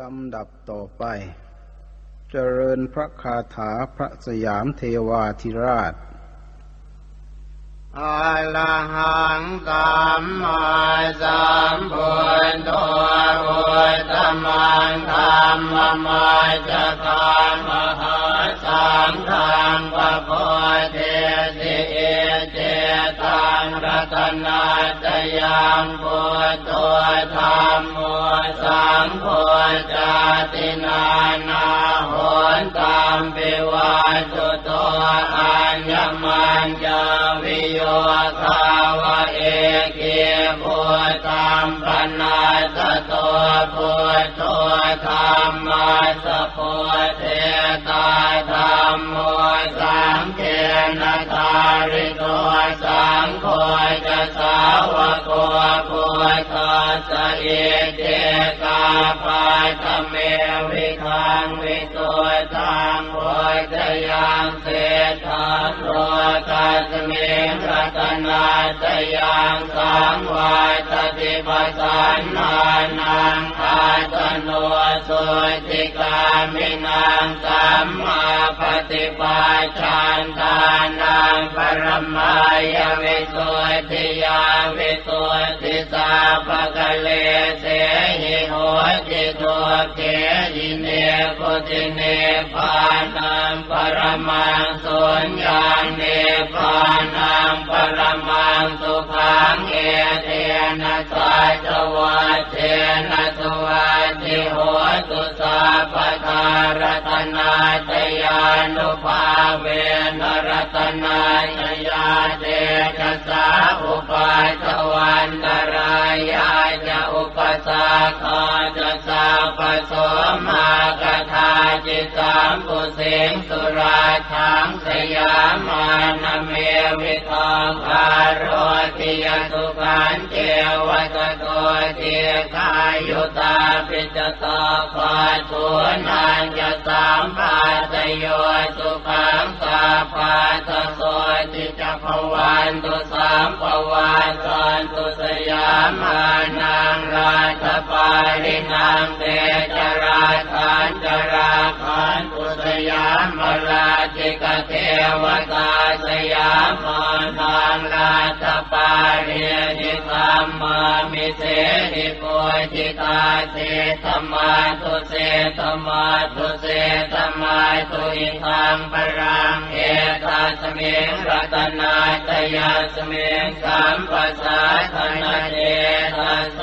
ลำดับต่อไป เจริญพระคาถาพระสยามเทวาธิราชอะระหังสัมมาสัมพุทโธพุทธมังธรรมมัจจคามหาสังฆังปะโพ ตนาจยังพุทโธธรรมโมสังโฆจาตินานาโหนตามปิวาจุโตอัญญมันจาวิโยคาวะเอเกพุทธัมปนาสโตพุทโธธรรมาสพุทเทตา สเอเจกาปาตเมวิคังวิโตตังพุทธยังเสถาโลกัสเมรัตนาตยังสังวาตติปัสสันานังอาตโนสุติกามินังสัมมาปฏิปัจจันทา รมายวิสุติยาวิสุติสาภกเลเสหิโหติตุเกหิเนปุติเนปานังปรมังสุญญาเนปานังปรมังสุขังเอเตนะ ปทารัตนาตยานุภาเวนรัตนาตยาเดชะสาอุปาสวันตรายาจะอุปสาคาจะสาปสมากทาจิตามปุเสงสุราทังสยามานเมวิทองคารโติยสุขันเจวัตโต เจกายุตาปิจตาปาตุนันยสามปาตโยสุขังสาปาตโสติจักวันตุสามปวันตันตุสยามานังราชปารินังเตจราคันจราคันตุสยามราชิกเทวตาสยามมา ปาเรียจิตามมามิเสนิปุจิตาเสตมาตุเสตมาตุเสตมาตุอิทังปรังเอตาสเมงรัตนาตยาสเมงสัมปัสสะธนาเจตาโส